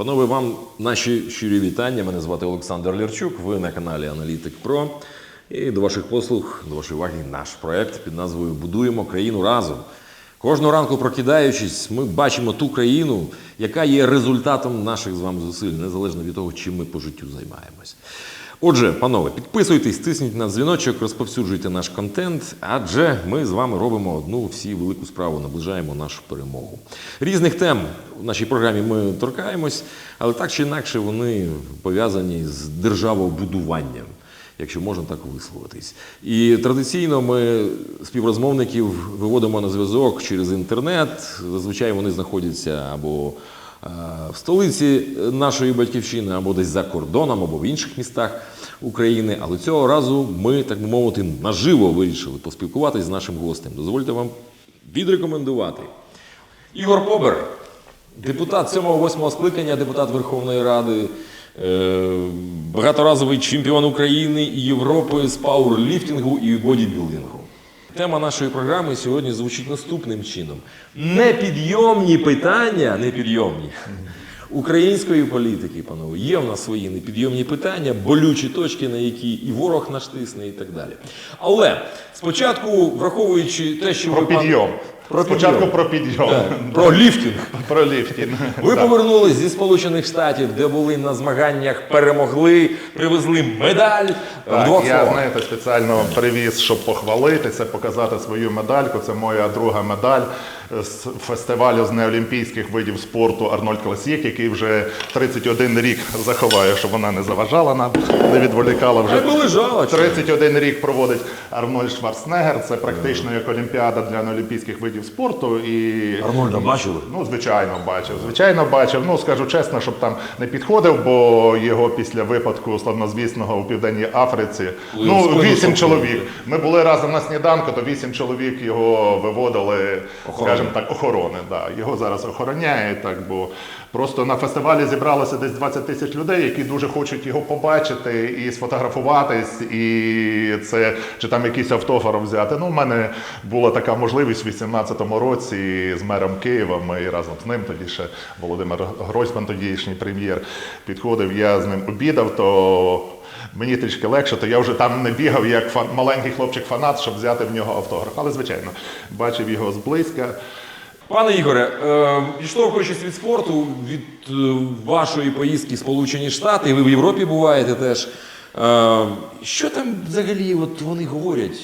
Панове, вам наші щирі вітання. Мене звати Олександр Лірчук. Ви на каналі Аналітик Про. І до ваших послуг, до вашої уваги, наш проект під назвою Будуємо країну разом. Кожного ранку прокидаючись, ми бачимо ту країну, яка є результатом наших з вами зусиль, незалежно від того, чим ми по життю займаємось. Отже, панове, підписуйтесь, тисніть на дзвіночок, розповсюджуйте наш контент, адже ми з вами робимо одну всі велику справу, наближаємо нашу перемогу. Різних тем в нашій програмі ми торкаємось, але так чи інакше вони пов'язані з державобудуванням якщо можна так висловитись. І традиційно ми співрозмовників виводимо на зв'язок через інтернет. Зазвичай вони знаходяться або в столиці нашої батьківщини, або десь за кордоном, або в інших містах України. Але цього разу ми, так би мовити, наживо вирішили поспілкуватись з нашим гостем. Дозвольте вам відрекомендувати Ігор Побер, депутат 7-8 скликання, депутат Верховної Ради, е, багаторазовий чемпіон України і Європи з пауерліфтингу і бодібілдингу. Тема нашої програми сьогодні звучить наступним чином: непідйомні питання, непідйомні. Української політики, панове, є в нас свої непідйомні питання, болючі точки, на які і ворог наш тисне, і так далі. Але спочатку, враховуючи те, що Про ви пан- підйом. Про Спочатку підйом. про підйом. Так, про ліфтинг. Про ліфтинг. Ви Так. повернулись зі Сполучених Штатів, де були на змаганнях, перемогли, привезли медаль. Так, двох я слова. знаєте, спеціально привіз, щоб похвалитися, показати свою медальку. Це моя друга медаль з фестивалю з неолімпійських видів спорту Арнольд Класік, який вже 31 рік заховає, щоб вона не заважала нам, не відволікала вже. Лежала. 31 рік проводить Арнольд Шварценеггер. Це практично як Олімпіада для неолімпійських видів спорту. І Арнольда бачили? Ну, звичайно, бачив. Звичайно, бачив. Ну, скажу чесно, щоб там не підходив, бо його після випадку славнозвісного у Південній Африці. Ну, вісім чоловік. Ми були разом на сніданку, то вісім чоловік його виводили, Охорони. Скажімо так, охорони. Да. Його зараз охороняють, так, бо просто на фестивалі зібралося десь 20 тисяч людей, які дуже хочуть його побачити і сфотографуватись, і це чи там якийсь автограф взяти. Ну, у мене була така можливість у 2018 році з мером Києва. Ми разом з ним тоді ще Володимир Гройсман, тодішній прем'єр, підходив. Я з ним обідав, то мені трішки легше, то я вже там не бігав як фан- маленький хлопчик-фанат, щоб взяти в нього автограф. Але звичайно, бачив його зблизька. Пане Ігоре, е, відштовхуючись від спорту, від е, вашої поїздки в Сполучені Штати, ви в Європі буваєте теж. Е, що там взагалі от вони говорять?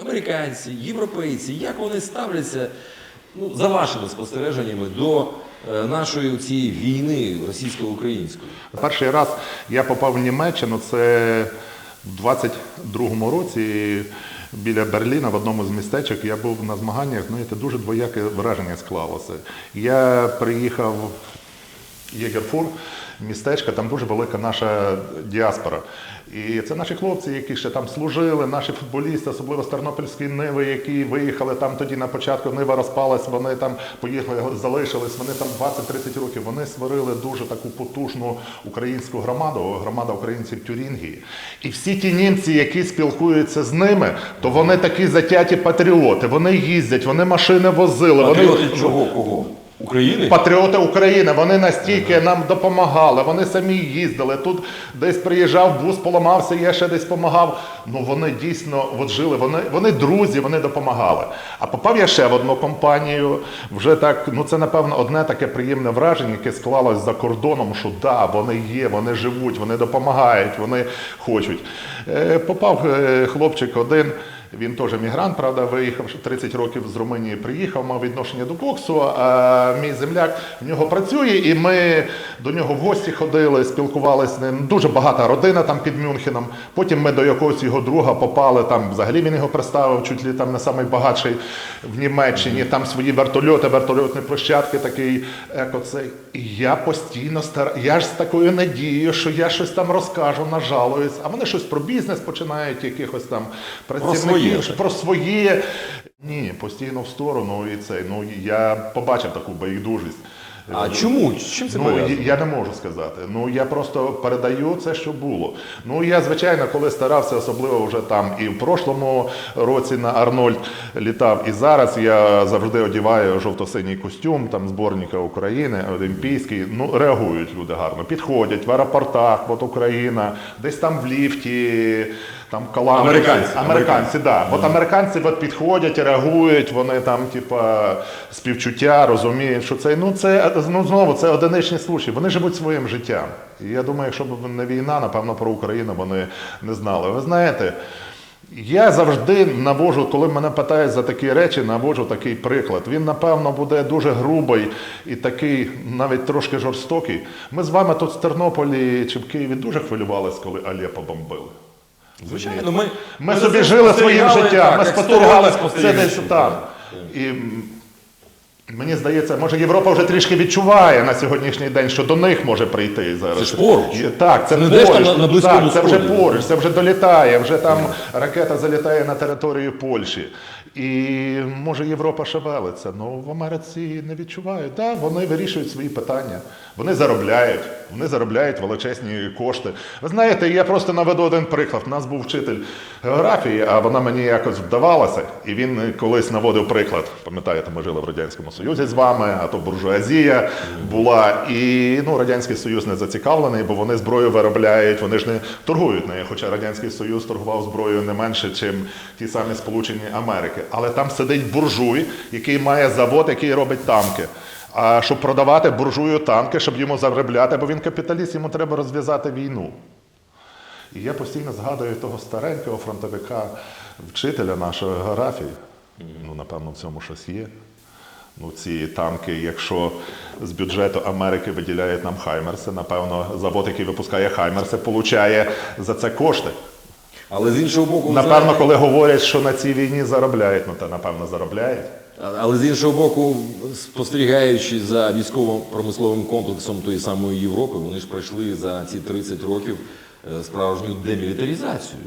Американці, європейці, як вони ставляться ну, за вашими спостереженнями до нашої цієї війни російсько-української? Перший раз я попав в Німеччину, це в 22-му році біля Берліна в одному з містечок. Я був на змаганнях, знаєте, дуже двояке враження склалося. Я приїхав Єгерфур, містечко, там дуже велика наша діаспора. І це наші хлопці, які ще там служили, наші футболісти, особливо з Тернопільської Ниви, які виїхали там тоді на початку Нива розпалась, вони там поїхали, залишились, вони там 20-30 років. Вони створили дуже таку потужну українську громаду, громада українців Тюрінгії. І всі ті німці, які спілкуються з ними, то вони такі затяті патріоти. Вони їздять, вони машини возили. Вони чого? Кого? України? Патріоти України, вони настільки нам допомагали, вони самі їздили. Тут десь приїжджав, бус поламався, я ще десь допомагав. Ну вони дійсно от жили, вони, вони друзі, вони допомагали. А попав я ще в одну компанію. Вже так, ну це напевно одне таке приємне враження, яке склалось за кордоном, що да, вони є, вони живуть, вони допомагають, вони хочуть. Е, попав е, хлопчик один. Він теж мігрант, правда, виїхав 30 років з Румунії, приїхав, мав відношення до боксу. А мій земляк в нього працює, і ми до нього в гості ходили, спілкувалися з ним. Дуже багата родина там під Мюнхеном. Потім ми до якогось його друга попали. Там взагалі він його представив, чуть ли там не найбагатший в Німеччині. Там свої вертольоти, вертольотні площадки, такий еко цей. І я постійно стар... Я ж з такою надією, що я щось там розкажу, нажалуюсь. А вони щось про бізнес починають, якихось там працівників своє. про своє. Ні, постійно в сторону і це. Ну я побачив таку байдужість. А чому? Чим це Ну, я не можу сказати. Ну я просто передаю це, що було. Ну я звичайно, коли старався, особливо вже там і в прошлому році на Арнольд літав, і зараз я завжди одіваю жовто-синій костюм, там зборника України, Олімпійський. Ну реагують люди гарно. Підходять в аеропортах, от Україна, десь там в ліфті. Там калами. Американці. Американці, да. От американці от підходять, реагують, вони там, типа, співчуття, розуміють, що це ну це ну знову це одиничні случаї. Вони живуть своїм життям. І я думаю, якщо б не війна, напевно, про Україну вони не знали. Ви знаєте. Я завжди навожу, коли мене питають за такі речі, наводжу такий приклад. Він, напевно, буде дуже грубий і такий, навіть трошки жорстокий. Ми з вами тут в Тернополі чи в Києві дуже хвилювалися, коли Алєпо бомбили. Звичайно, ми, Ми собі це жили своїм життям, ми спостерігали це десь там. І мені здається, може Європа вже трішки відчуває на сьогоднішній день, що до них може прийти зараз. Це ж поруч. Так, це Це не поруч. там на- на так, це вже поруч, це вже долітає, вже там ракета залітає на територію Польщі. І може Європа шевелиться. Ну в Америці не відчувають. Так, вони вирішують свої питання. Вони заробляють, вони заробляють величезні кошти. Ви знаєте, я просто наведу один приклад. У нас був вчитель географії, а вона мені якось вдавалася. І він колись наводив приклад. Пам'ятаєте, ми жили в Радянському Союзі з вами, а то буржуазія була. І ну, Радянський Союз не зацікавлений, бо вони зброю виробляють, вони ж не торгують нею. Хоча Радянський Союз торгував зброєю не менше, ніж ті самі Сполучені Америки. Але там сидить буржуй, який має завод, який робить танки. А щоб продавати буржую танки, щоб йому заробляти, бо він капіталіст, йому треба розв'язати війну. І я постійно згадую того старенького фронтовика, вчителя нашої географії. Ну, напевно, в цьому щось є. Ну, ці танки, якщо з бюджету Америки виділяють нам Хаймерси, напевно, завод, який випускає Хаймерси, получає за це кошти. Але з іншого боку, Напевно, коли говорять, що на цій війні заробляють, ну то напевно заробляють. але з іншого боку, спостерігаючи за військово-промисловим комплексом тої самої Європи, вони ж пройшли за ці 30 років е, справжню демілітаризацію.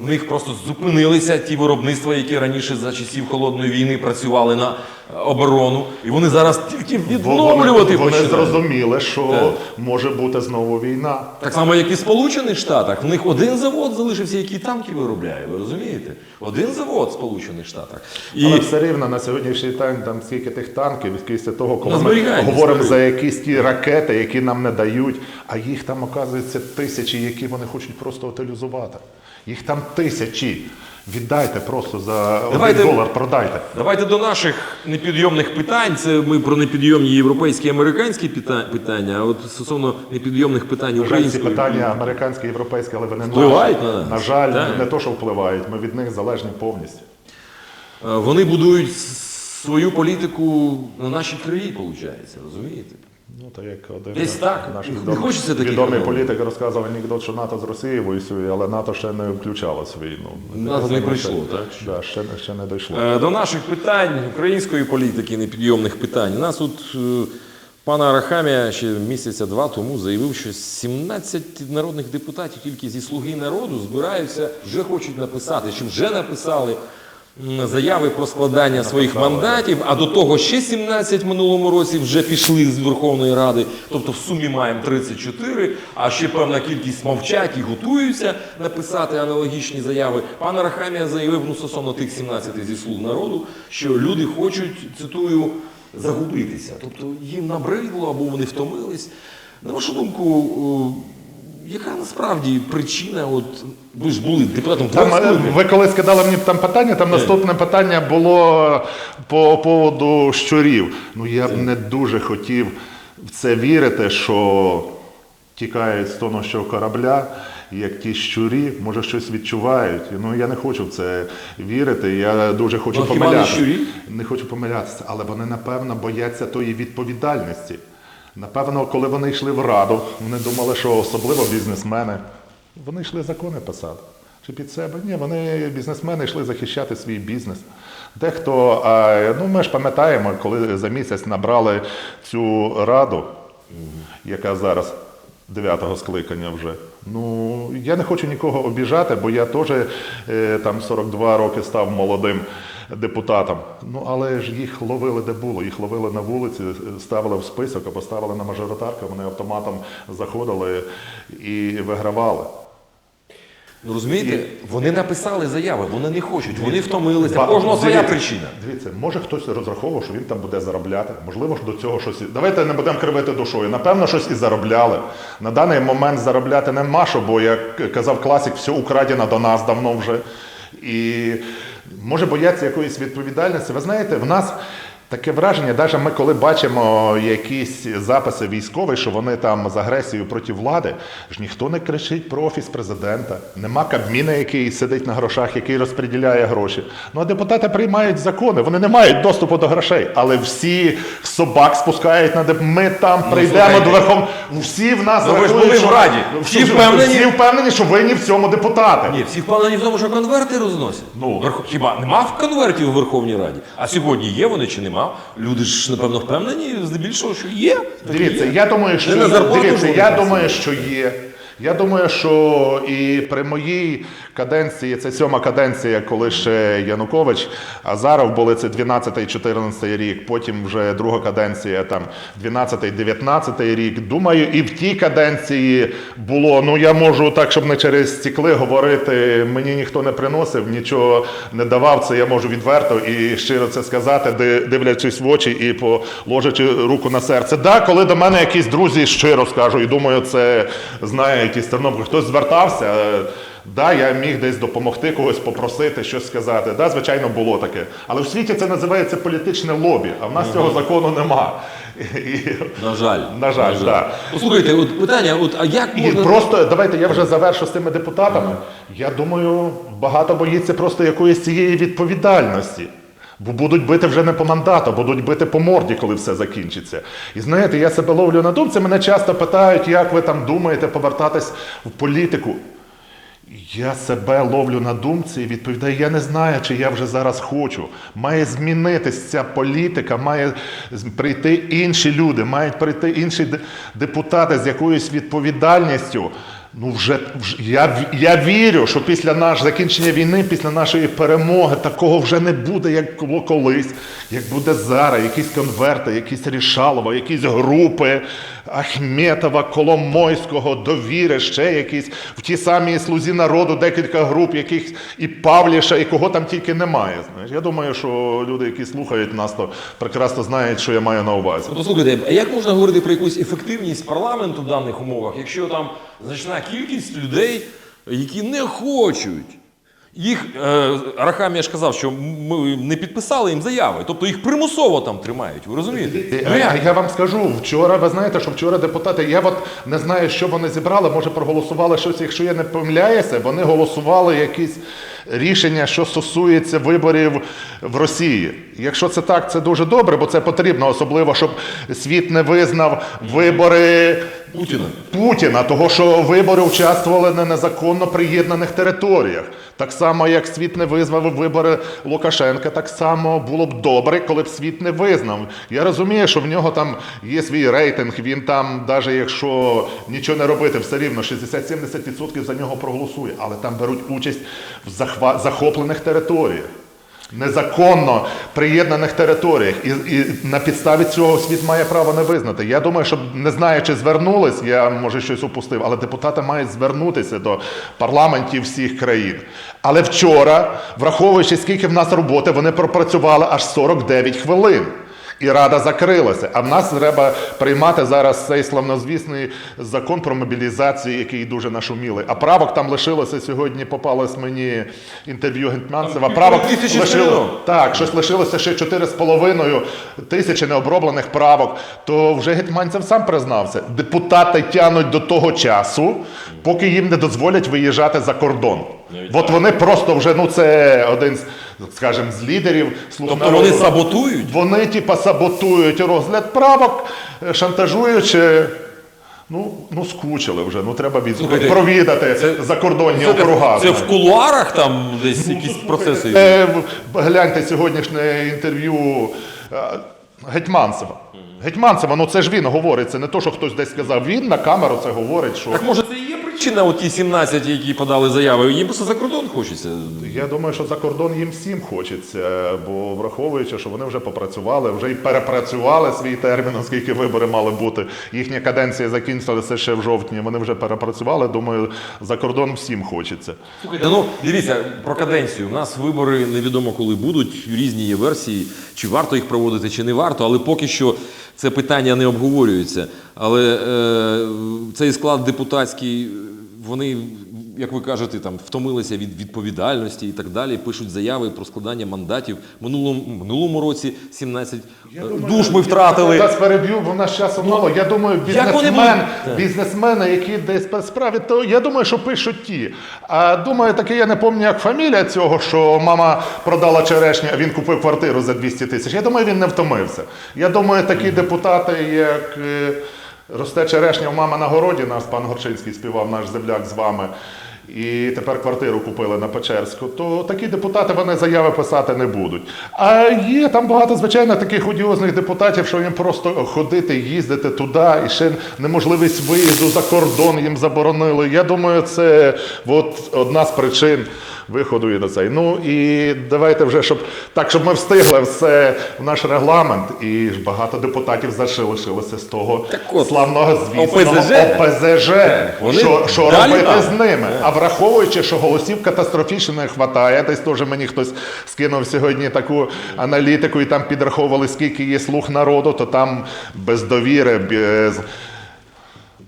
В них просто зупинилися ті виробництва, які раніше за часів холодної війни працювали на е, оборону, і вони зараз тільки відновлювати вони, вони зрозуміли, що Так. може бути знову війна. Так само, як і в Сполучених Штатах. В них один завод залишився, який танки виробляє. Ви розумієте? Один завод в Сполучених Штатах. І Але все рівно на сьогоднішній день там скільки тих танків, після того, коли ми говоримо за якісь ті ракети, які нам не дають, а їх там оказується тисячі, які вони хочуть просто утилізувати. Їх там тисячі. Віддайте просто за Давайте- один долар, продайте. Давайте до наших непідйомних питань. Це ми про непідйомні європейські і американські питання. А от стосовно непідйомних питань української питання американські, європейські, але вони Впливають наші. на. На жаль, Так. не то, що впливають, ми від них залежні повністю. Е, вони будують свою політику на нашій криві, виходить, розумієте? Ну, то як один Десь так. наш Не відомий, хочеться таких відомий політик розказував анекдот, що НАТО з Росією воює, але НАТО ще не включалось в війну. НАТО не прийшло, так? Да, ще, ще не дійшло. Е, До наших питань української політики, непідйомних питань. У нас тут е, пан Арахамія ще місяця два тому заявив, що 17 народних депутатів тільки зі слуги народу збираються, вже хочуть написати, чи вже написали заяви про складання своїх мандатів, а до того ще 17 в минулому році вже пішли з Верховної Ради. Тобто в сумі маємо 34, а ще певна кількість мовчать і готуються написати аналогічні заяви. Пан Арахамія заявив ну, стосовно тих 17 зі слуг народу, що люди хочуть, цитую, загубитися. Тобто їм набридло або вони втомились. На вашу думку, яка насправді причина? От ви ж були депутатом Там, е, ви коли скидали мені там питання, там наступне питання було по поводу щурів. Ну я б не дуже хотів в це вірити, що тікають з тонущого корабля, як ті щурі, може щось відчувають. Ну я не хочу в це вірити. Я дуже хочу Ну, помилятися. Не хочу помилятися, але вони напевно бояться тої відповідальності. Напевно, коли вони йшли в раду, вони думали, що особливо бізнесмени, вони йшли закони писати. Чи під себе? Ні, вони бізнесмени йшли захищати свій бізнес. Дехто, ну ми ж пам'ятаємо, коли за місяць набрали цю раду, яка зараз дев'ятого скликання вже. Ну, я не хочу нікого обіжати, бо я теж е, там 42 роки став молодим депутатам. Ну але ж їх ловили де було. Їх ловили на вулиці, ставили в список або ставили на мажоритарку. Вони автоматом заходили і вигравали. Ну розумієте, вони написали заяви, вони не хочуть, вони втомилися. Кожного своя дивіться, причина. Дивіться, може хтось розраховував, що він там буде заробляти. Можливо, ж до цього щось. Давайте не будемо кривити душою. Напевно, щось і заробляли. На даний момент заробляти нема що, бо як казав класик, все украдено до нас давно вже. І може бояться якоїсь відповідальності. Ви знаєте, в нас. Таке враження, навіть ми коли бачимо якісь записи військових, що вони там з агресією проти влади, ж ніхто не кричить про офіс президента. Нема кабміна, який сидить на грошах, який розподіляє гроші. Ну а депутати приймають закони, вони не мають доступу до грошей. Але всі собак спускають на деп... Ми там прийдемо слухайте. до верхом. Всі в нас Ну, ви ж були в Раді. Всі впевнені? всі впевнені, що винні в цьому депутати. Ні, всі впевнені в тому, що конверти розносять. Ну. Верх- Хіба нема в конвертів у Верховній Раді? А сьогодні є вони чи нема? Люди ж, напевно, впевнені здебільшого, що є. Дивіться, є. я думаю, що дивіться, я думаю, що є. Я думаю, що і при моїй каденції, це сьома каденція, коли ще Янукович, Азаров були це 12-14 рік, потім вже друга каденція, там 12-19 рік. Думаю, і в тій каденції було. Ну я можу так, щоб не через стікли говорити. Мені ніхто не приносив, нічого не давав. Це я можу відверто і щиро це сказати, дивлячись в очі і положачи руку на серце. Да, коли до мене якісь друзі щиро скажу, і думаю, це знають із Тернополя, хтось звертався. Да, я міг десь допомогти когось попросити, щось сказати. Да, звичайно, було таке. Але в світі це називається політичне лобі, а в нас цього закону нема. І, На жаль. На жаль, да. Ну, слухайте, от питання, от, а як і можна... просто давайте я вже завершу з тими депутатами. Я думаю, багато боїться просто якоїсь цієї відповідальності. Бо будуть бити вже не по мандату, будуть бити по морді, коли все закінчиться. І знаєте, я себе ловлю на думці, мене часто питають, як ви там думаєте повертатись в політику. Я себе ловлю на думці і відповідаю, я не знаю, чи я вже зараз хочу. Має змінитись ця політика, має прийти інші люди, мають прийти інші депутати з якоюсь відповідальністю. Ну, вже, вже я, я вірю, що після наш закінчення війни, після нашої перемоги, такого вже не буде, як було колись, як буде зараз, якісь конверти, якісь рішалова, якісь групи Ахметова, Коломойського, довіри, ще якісь в ті самі слузі народу, декілька груп, яких і Павліша, і кого там тільки немає. Знаєш, я думаю, що люди, які слухають нас, то прекрасно знають, що я маю на увазі. От, слухайте, а як можна говорити про якусь ефективність парламенту в даних умовах, якщо там значна кількість людей, які не хочуть. Їх е, Арахамія ж казав, що ми не підписали їм заяви, тобто їх примусово там тримають. Ви розумієте? А як? я вам скажу, вчора ви знаєте, що вчора депутати, я от не знаю, що вони зібрали, може проголосували щось, якщо я не помиляюся, вони голосували якісь рішення, що стосується виборів в Росії. Якщо це так, це дуже добре, бо це потрібно, особливо, щоб світ не визнав вибори Путіна. Путіна, того, що вибори участвували на незаконно приєднаних територіях. Так само, як світ не визнав вибори Лукашенка, так само було б добре, коли б світ не визнав. Я розумію, що в нього там є свій рейтинг, він там, навіть якщо нічого не робити, все рівно 60-70% за нього проголосує, але там беруть участь в захоплених територіях. Незаконно приєднаних територіях, і, і на підставі цього світ має право не визнати. Я думаю, що не знаю, чи звернулись, я може щось упустив, але депутати мають звернутися до парламентів всіх країн. Але вчора, враховуючи, скільки в нас роботи, вони пропрацювали аж 49 хвилин. І рада закрилася. А в нас треба приймати зараз цей славнозвісний закон про мобілізацію, який дуже нашумілий. А правок там лишилося сьогодні. Попалось мені інтерв'ю Гетманцева. Правок лишило так, щось лишилося ще 4,5 тисячі необроблених правок. То вже Гетманцев сам признався. Депутати тянуть до того часу, поки їм не дозволять виїжджати за кордон. От вони просто вже ну це один з, скажімо, з лідерів Тобто народу. вони саботують? Вони типа саботують розгляд правок, е, шантажуючи. Ну, ну скучили вже. Ну треба від... Слухайте, провідати закордонні округа. Це в кулуарах там десь якісь процеси. Е, гляньте сьогоднішнє інтерв'ю е, Гетьманцева. Гетьманцева, ну це ж він говорить, це не то, що хтось десь сказав. Він на камеру це говорить, що Так може чи на оті 17, які подали заяви, їм просто за кордон хочеться. Я думаю, що за кордон їм всім хочеться, бо враховуючи, що вони вже попрацювали, вже і перепрацювали свій термін, оскільки вибори мали бути. Їхня каденція закінчилася ще в жовтні. Вони вже перепрацювали. Думаю, за кордон всім хочеться. Слухайте, ну дивіться про каденцію. У нас вибори невідомо коли будуть. Різні є версії, чи варто їх проводити, чи не варто. Але поки що це питання не обговорюється. Але е, цей склад депутатський, вони, як ви кажете, там втомилися від відповідальності і так далі. Пишуть заяви про складання мандатів. Минулому минулому році 17 душ ми втратили. Я вас переб'ю, бо в нас часу мало. Я думаю, бізнесмен, бізнесмени, які десь справі, то я думаю, що пишуть ті. А думаю, таке я не пам'ятаю, як фамілія цього, що мама продала черешню, а він купив квартиру за 200 тисяч. Я думаю, він не втомився. Я думаю, такі депутати, як. Росте черешня в мама на городі, нас пан Горчинський співав наш земляк з вами. І тепер квартиру купили на Печерську, то такі депутати вони заяви писати не будуть. А є там багато, звичайно, таких одіозних депутатів, що їм просто ходити, їздити туди, і ще неможливість виїзду за кордон їм заборонили. Я думаю, це от одна з причин виходу і на цей. Ну і давайте вже, щоб так, щоб ми встигли все в наш регламент, і багато депутатів залишилося з того от, славного звісного ОПЗЖ. ОПЗЖ. вони Що, що далі робити там. з ними? А враховуючи, що голосів катастрофічно не вистачає, десь теж мені хтось скинув сьогодні таку аналітику, і там підраховували, скільки є слуг народу, то там без довіри, без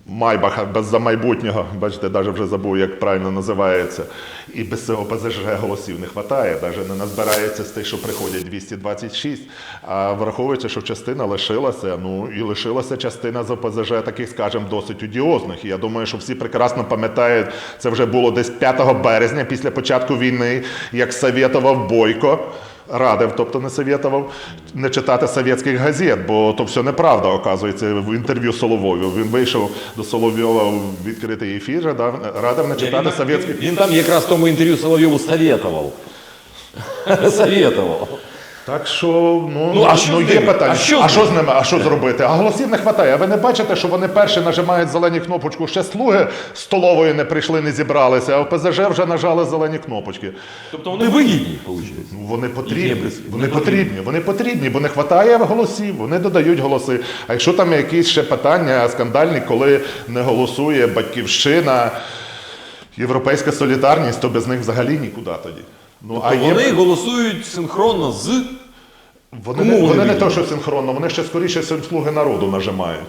Майбаха, без за майбутнього, бачите, навіть вже забув, як правильно називається. І без цього ПЗЖ голосів не вистачає, навіть не назбирається з тих, що приходять 226. А враховуючи, що частина лишилася, ну і лишилася частина з ОПЗЖ таких, скажімо, досить одіозних. І я думаю, що всі прекрасно пам'ятають, це вже було десь 5 березня після початку війни, як совєтував Бойко. Радив, тобто не совєтував не читати совєтських газет, бо то все неправда, оказується, в інтерв'ю Соловою. Він вийшов до Соловйова в відкритий ефір, радив, радив не читати совєтських. Він там якраз тому інтерв'ю Соловйову советував. советував. Так що, ну, Ну, а що з є питання. А що а що з ними? А що зробити? А голосів не вистачає. А ви не бачите, що вони перші нажимають зелені кнопочку. Ще слуги столової не прийшли, не зібралися, а ОПЗЖ вже нажали зелені кнопочки. Тобто вони вигідні, виходить. Ну, Вони потрібні, Ні, вони не потрібні, вони потрібні, бо не вистачає голосів, вони додають голоси. А якщо там якісь ще питання скандальні, коли не голосує батьківщина, європейська солідарність, то без них взагалі нікуди тоді. Ну, А вони голосують синхронно з. Вони, не, вони не то, що синхронно, вони ще скоріше слуги народу нажимають.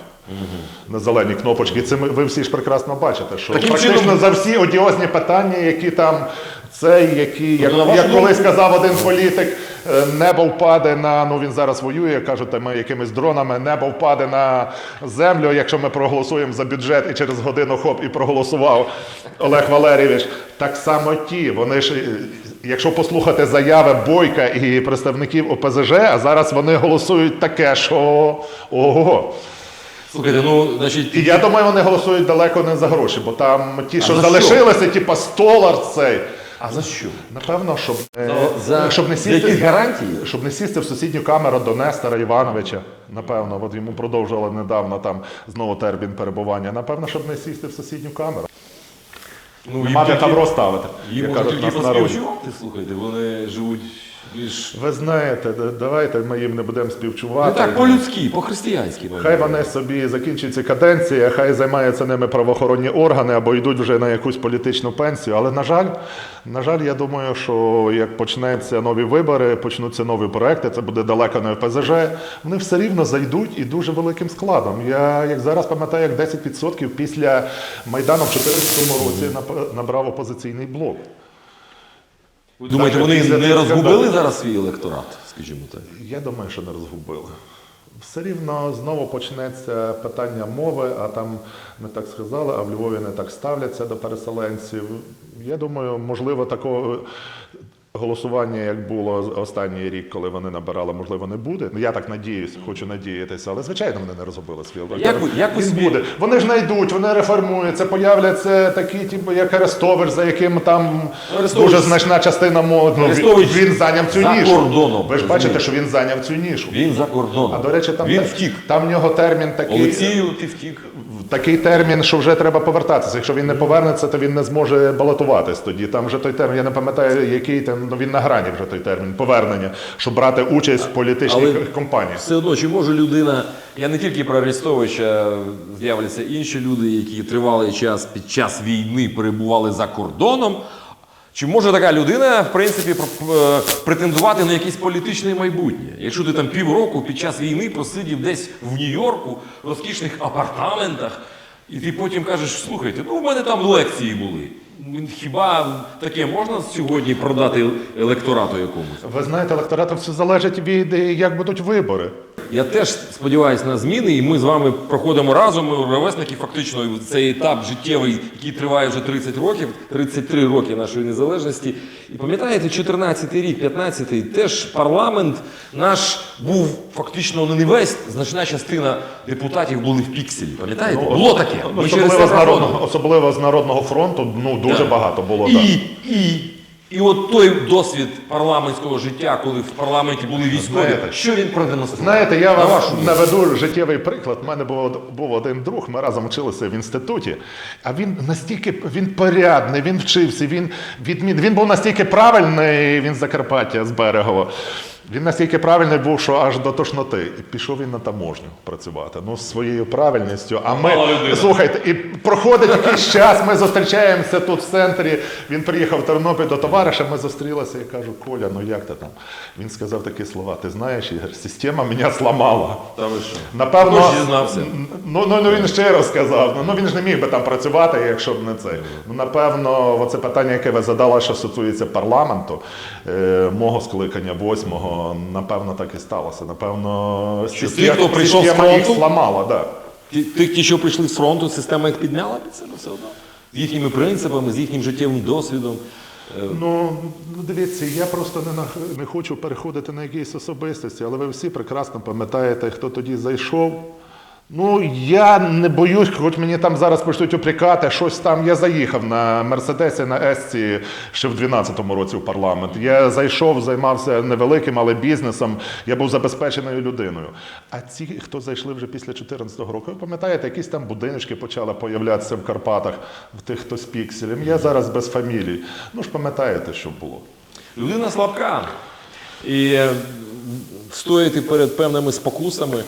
На зелені кнопочки. Це ми, ви всі ж прекрасно бачите, що Таким практично чином- за всі одіозні питання, які там цей, які, як, на вашу як колись сказав один політик, е, небо впаде на ну він зараз воює, кажуть, ми якимись дронами, небо впаде на землю, якщо ми проголосуємо за бюджет і через годину хоп і проголосував Олег Валерійович. Так само ті, вони ж. е, Якщо послухати заяви Бойка і представників ОПЗЖ, а зараз вони голосують таке, що ого. Слухайте, ну, значить, І я думаю, вони голосують далеко не за гроші, бо там ті, що за залишилися, типа столар цей. а за що? Напевно, щоб, е, За, щоб не сісти. гарантії? Щоб не сісти в сусідню камеру до Нестора Івановича, напевно, от йому продовжували недавно там знову термін перебування. Напевно, щоб не сісти в сусідню камеру. Ну, Нема де там розставити. Їм як може кажуть тільки нас в народі. поспівчувати, слухайте, вони живуть більш... Ви знаєте, давайте ми їм не будемо Ну співчувати. так, по-людськи, по-християнськи. Хай вони собі закінчується каденція, хай займаються ними правоохоронні органи або йдуть вже на якусь політичну пенсію. Але на жаль, на жаль, я думаю, що як почнуться нові вибори, почнуться нові проекти, це буде далеко не ПЗЖ. Вони все рівно зайдуть і дуже великим складом. Я як зараз пам'ятаю, як 10% після майдану в 2014 році набрав опозиційний блок. Думаєте, вони не розгубили зараз свій електорат, скажімо так? Я думаю, що не розгубили. Все рівно знову почнеться питання мови, а там ми так сказали, а в Львові не так ставляться до переселенців. Я думаю, можливо, такого голосування, як було останній рік, коли вони набирали, можливо, не буде. Ну я так надіюсь, хочу надіятися, але звичайно вони не розгубили свій Як як Він буде. Вони ж знайдуть, вони реформуються, появляться такі, типу, як Арестович, за яким там Арестович- дуже значна частина він, Арестович він зайняв цю за нішу. кордоном, Ви ж бачите, що він зайняв цю нішу. Він за кордоном. А до речі, там він втік. Там в нього термін такий. Олексію, ти втік. Такий термін, що вже треба повертатися. Якщо він не повернеться, то він не зможе балотуватись тоді. Там вже той термін, я не пам'ятаю, який там ну, він на грані вже той термін повернення, щоб брати участь в політичній Але- кампанії. Все одно, чи може людина, я не тільки про Арестовича, з'являться інші люди, які тривалий час під час війни перебували за кордоном. Чи може така людина, в принципі, е, претендувати на якесь політичне майбутнє? Якщо ти там півроку під час війни просидів десь в Нью-Йорку, в розкішних апартаментах, і ти потім кажеш, слухайте, ну в мене там лекції були. Хіба таке можна сьогодні продати електорату якомусь? Ви знаєте, електорату все залежить від як будуть вибори. Я теж сподіваюся на зміни, і ми з вами проходимо разом. Ми ровесники, фактично, цей етап життєвий, який триває вже 30 років, 33 роки нашої незалежності. І пам'ятаєте, 14-й рік, 15-й, теж парламент наш був фактично ну, не весь, значна частина депутатів були в пікселі. Пам'ятаєте? Було таке. Ми через Особливо з, проходили. народного, особливо з Народного фронту, ну дуже багато було. І, так. і, і от той досвід парламентського життя, коли в парламенті були військові, Знаєте, що він продемонстрував? Знаєте, я вам наведу життєвий приклад. У мене був, був один друг, ми разом вчилися в інституті. А він настільки він порядний, він вчився, він відмін. Він був настільки правильний, він з Закарпаття з Берегова. Він настільки правильний був, що аж до тошноти. І пішов він на таможню працювати. Ну, з своєю правильністю. А ми слухайте, і проходить якийсь час. Ми зустрічаємося тут в центрі. Він приїхав в Тернопіль до товариша. Ми зустрілися і кажу, Коля, ну як ти там? Він сказав такі слова: ти знаєш, Ігор, система мене зламала. Та ви що? Напевно, дізнався? Ну, ну, ну він щиро сказав. Ну, ну він ж не міг би там працювати, якщо б не це. Ну, напевно, оце питання, яке ви задали, що стосується парламенту, е, мого скликання, восьмого, напевно, так і сталося. Напевно, Що система- ті, хто прийшов з фронту? зламала, да. Тих, ті, що прийшли з фронту, система їх підняла під себе все одно. З їхніми принципами, з їхнім життєвим досвідом. Е, Ну, ну, дивіться, я просто не, на- не хочу переходити на якісь особистості, але ви всі прекрасно пам'ятаєте, хто тоді зайшов. Ну, я не боюсь, хоч мені там зараз почнуть упрекати, щось там. Я заїхав на Мерседесі на Есці ще в 12-му році в парламент. Я зайшов, займався невеликим, але бізнесом. Я був забезпеченою людиною. А ці, хто зайшли вже після 14-го року, ви пам'ятаєте, якісь там будиночки почали появлятися в Карпатах, в тих, хто з пікселем. Я зараз без фамілій. Ну ж пам'ятаєте, що було. Людина слабка. І е, стояти перед певними спокусами,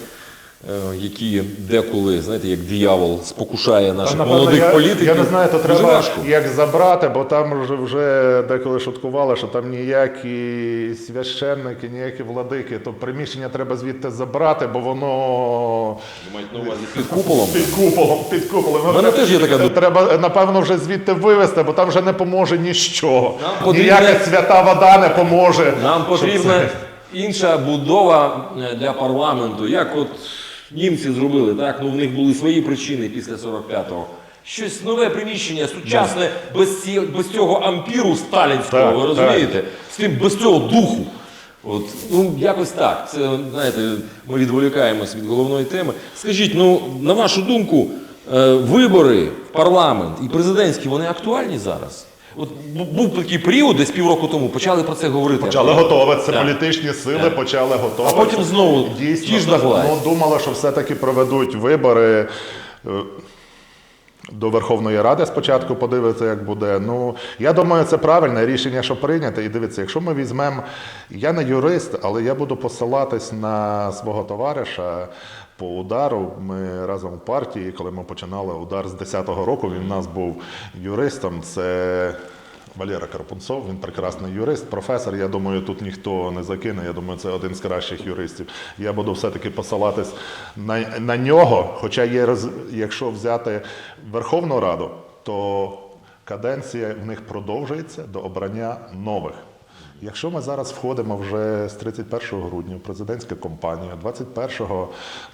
які деколи, знаєте, як диявол спокушає наших Напевно, молодих я, політиків. Я не знаю, то треба важко. як забрати, бо там вже, вже деколи шуткували, що там ніякі священники, ніякі владики. То приміщення треба звідти забрати, бо воно Мають на увазі під куполом. під куполом, під куполом. В мене теж є така. Треба, напевно, вже звідти вивезти, бо там вже не поможе ніщо. Нам Ніяка свята вода не поможе. Нам потрібна це- інша будова е, для парламенту, як от німці зробили, так? Ну, в них були свої причини після 45-го. Щось нове приміщення, сучасне, без, ці, без цього ампіру сталінського, Так, ви розумієте? З тим, без цього духу. От, ну, якось так. Це, знаєте, ми відволікаємось від головної теми. Скажіть, ну, на вашу думку, е, вибори в парламент і президентські, вони актуальні зараз? От був такий період, десь півроку тому, почали про це говорити. Почали готуватися, Так. політичні сили почали готуватися. А потім знову Дійсно, ж ну, думали, що все-таки проведуть вибори. е, До Верховної Ради спочатку подивитися, як буде. Ну я думаю, це правильне рішення, що прийняти. І дивіться, якщо ми візьмемо, я не юрист, але я буду посилатись на свого товариша по удару. Ми разом в партії, коли ми починали удар з 10-го року, він у нас був юристом. Це Валера Карпунцов, він прекрасний юрист, професор. Я думаю, тут ніхто не закине. Я думаю, це один з кращих юристів. Я буду все-таки посилатись на, на нього. Хоча є роз... якщо взяти Верховну Раду, то каденція в них продовжується до обрання нових. Якщо ми зараз входимо вже з 31 грудня в президентську кампанію, 21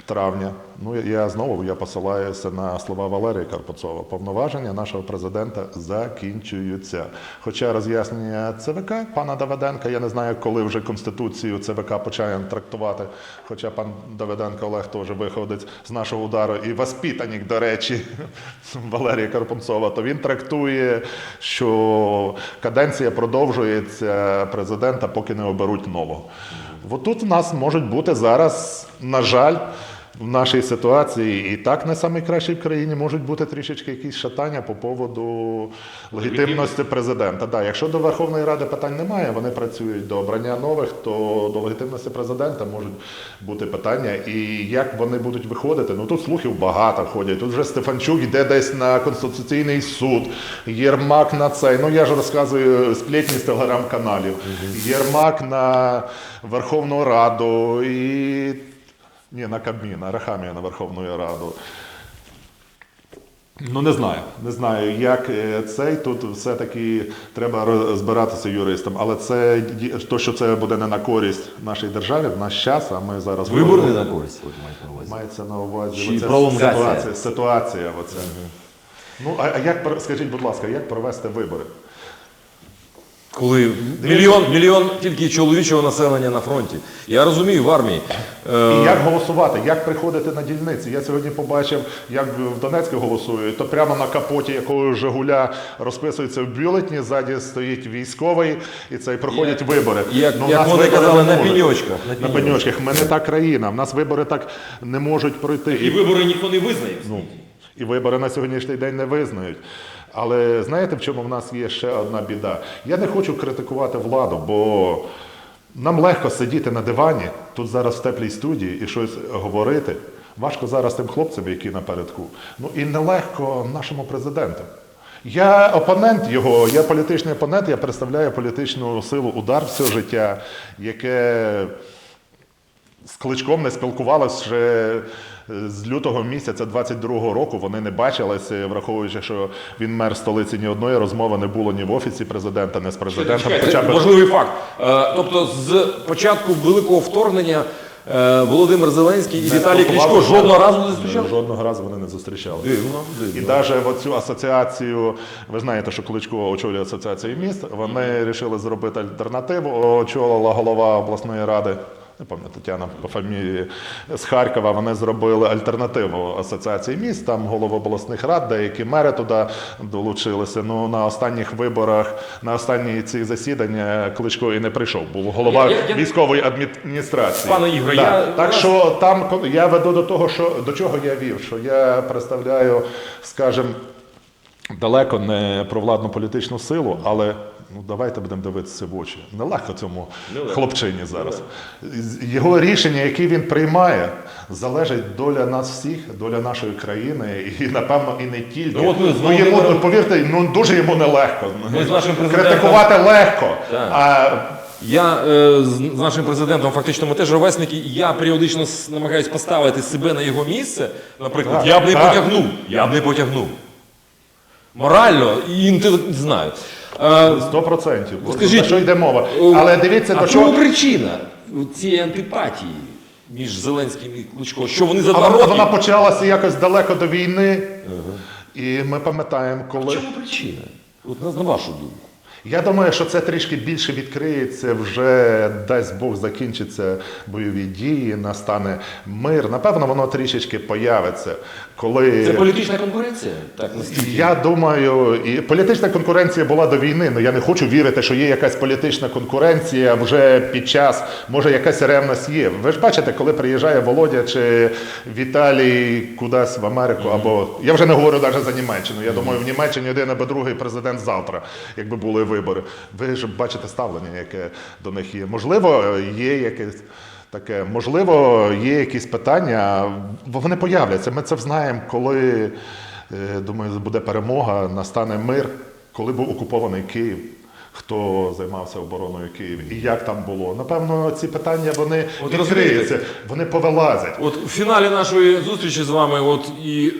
травня, ну я- знову я посилаюся на слова Валерія Карпуцова. Повноваження нашого президента закінчуються. Хоча роз'яснення ЦВК пана Давиденка, я не знаю, коли вже конституцію ЦВК почає трактувати. Хоча пан Давиденко Олег теж виходить з нашого удару і воспитанник, до речі, Валерія Карпунцова, то він трактує, що каденція продовжується президента, поки не оберуть нового. Отут тут в нас можуть бути зараз, на жаль, в нашій ситуації і так не найкращій в країні можуть бути трішечки якісь шатання по поводу легітимності президента. Да, якщо до Верховної Ради питань немає, вони працюють до обрання нових, то до легітимності президента можуть бути питання. І як вони будуть виходити? Ну тут слухів багато ходять. Тут вже Стефанчук йде десь на Конституційний суд, Єрмак на цей. Ну я ж розказую сплетні з телеграм-каналів. Єрмак на Верховну Раду і. Ні, на Кабмін, Арахамія на Верховну Раду. Ну, не знаю. Не знаю, як е, цей тут все-таки треба розбиратися юристам. Але це то, що це буде не на користь нашій державі, в наш час, а ми зараз Вибори не на користь. Мається на увазі пролонгація? ситуація. ситуація оця. Ну, а, а як скажіть, будь ласка, як провести вибори? Коли мільйон, мільйон тільки чоловічого населення на фронті. Я розумію, в армії. Е, І як голосувати, як приходити на дільниці? Я сьогодні побачив, як в Донецьку голосують, то прямо на капоті якогось Жигуля розписується в бюлетні, ззаді стоїть військовий, і це і проходять вибори. як- Ну, як вони казали, на можуть. пеньочках, на пеньочках. Ми не та країна, в нас вибори так не можуть пройти. І вибори ніхто не визнає. Ну, і вибори на сьогоднішній день не визнають. Але знаєте, в чому в нас є ще одна біда? Я не хочу критикувати владу, бо нам легко сидіти на дивані, тут зараз в теплій студії і щось говорити. Важко зараз тим хлопцям, які напередку. Ну і нелегко нашому президенту. Я опонент його, я політичний опонент, я представляю політичну силу удар все життя, яке з Кличком не е, з лютого місяця 22-го року. Вони не бачилися, враховуючи, що він мер столиці ні одної розмови не було ні в офісі президента, ні з президентом. Чекайте, Хоча б Важливий факт. Е, Тобто, з початку великого вторгнення е, Володимир Зеленський і Віталій Кличко жодного разу не зустрічали. Жодного разу вони не зустрічали. Дивно, І дивно. навіть в цю асоціацію, ви знаєте, що Кличко очолює асоціацію міст, вони вирішили зробити альтернативу. Очолила голова обласної ради. Не пам'ятаю, Тетяна по фамілії з Харкова. Вони зробили альтернативу асоціації міст. Там голови обласних рад, деякі мери туди долучилися. Ну на останніх виборах, на останні ці засідання Кличко і не прийшов. Був голова Я- я- військової адміністрації. Пане Ігоре, Да. я- так що там я веду до того, що до чого я вів, що я представляю, скажімо, далеко не провладну політичну силу, але ну давайте будемо дивитися в очі. Нелегко цьому хлопчині зараз. З- Його рішення, які він приймає, залежить доля нас всіх, доля нашої країни, і напевно і не тільки. Ну, от ми ну, йому Володимиром- повірте, ну дуже йому нелегко. Ми з нашим президентом- критикувати легко. Так. А Я е, з нашим президентом, фактично, ми теж ровесники, і я періодично намагаюсь поставити себе на його місце. Наприклад, Так, я б не так. потягнув. Я б не потягнув. Морально і інтелектуально, не знаю. Е, Сто процентів. Скажіть, що йде мова? е, Але дивіться, а до чого причина цієї антипатії між Зеленським і Кличко? Що вони за два вона, роки? вона почалася якось далеко до війни. І ми пам'ятаємо, коли. коли. чому причина? От на вашу думку. Я думаю, що це трішки більше відкриється, вже дасть Бог закінчиться бойові дії, настане мир. Напевно, воно трішечки появиться. Коли Це політична конкуренція? Так наскільки? я думаю, і політична конкуренція була до війни. але я не хочу вірити, що є якась політична конкуренція вже під час, може, якась ревність є. Ви ж бачите, коли приїжджає Володя чи Віталій кудись в Америку, або я вже не говорю навіть за Німеччину. Я думаю, в Німеччині один або другий президент завтра, якби були вибори. Ви ж бачите ставлення, яке до них є. Можливо, є якесь. Таке, можливо, є якісь питання, бо вони появляться. Ми це знаємо, коли е, думаю, буде перемога, настане мир, коли був окупований Київ. Хто займався обороною Києва і як там було? Напевно, ці питання вони От відкриються, вони повилазять. От в фіналі нашої зустрічі з вами, от і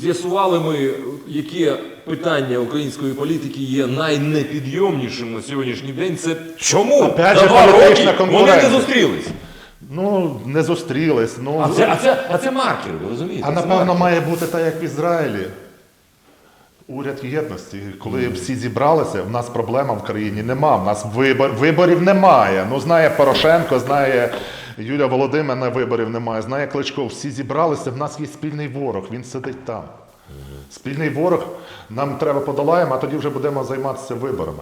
з'ясували ми, які питання української політики є найнепідйомнішим на сьогоднішній день. Це чому Опять за два роки вони не зустрілись? Ну не зустрілись. Ну А це, а це, а це маркер, ви розумієте? А напевно має бути так, як в Ізраїлі. Уряд єдності. Коли всі зібралися, в нас проблема в країні нема. В нас вибор, виборів немає. Ну, знає Порошенко, знає Юля Володимирівна, виборів немає, знає Кличко. Всі зібралися, в нас є спільний ворог, він сидить там. Спільний ворог нам треба подолаємо, а тоді вже будемо займатися виборами.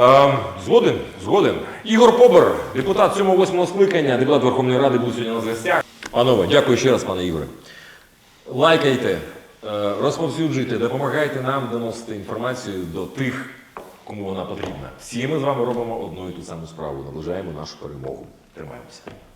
Е, згоден, згоден. Ігор Побер, депутат 7-8 скликання, депутат Верховної Ради, був сьогодні на гостях. Панове, дякую ще раз, пане Ігоре. Лайкайте, розповсюджуйте, допомагайте нам доносити інформацію до тих, кому вона потрібна. Всі ми з вами робимо одну і ту саму справу, наближаємо нашу перемогу. Тримаємося.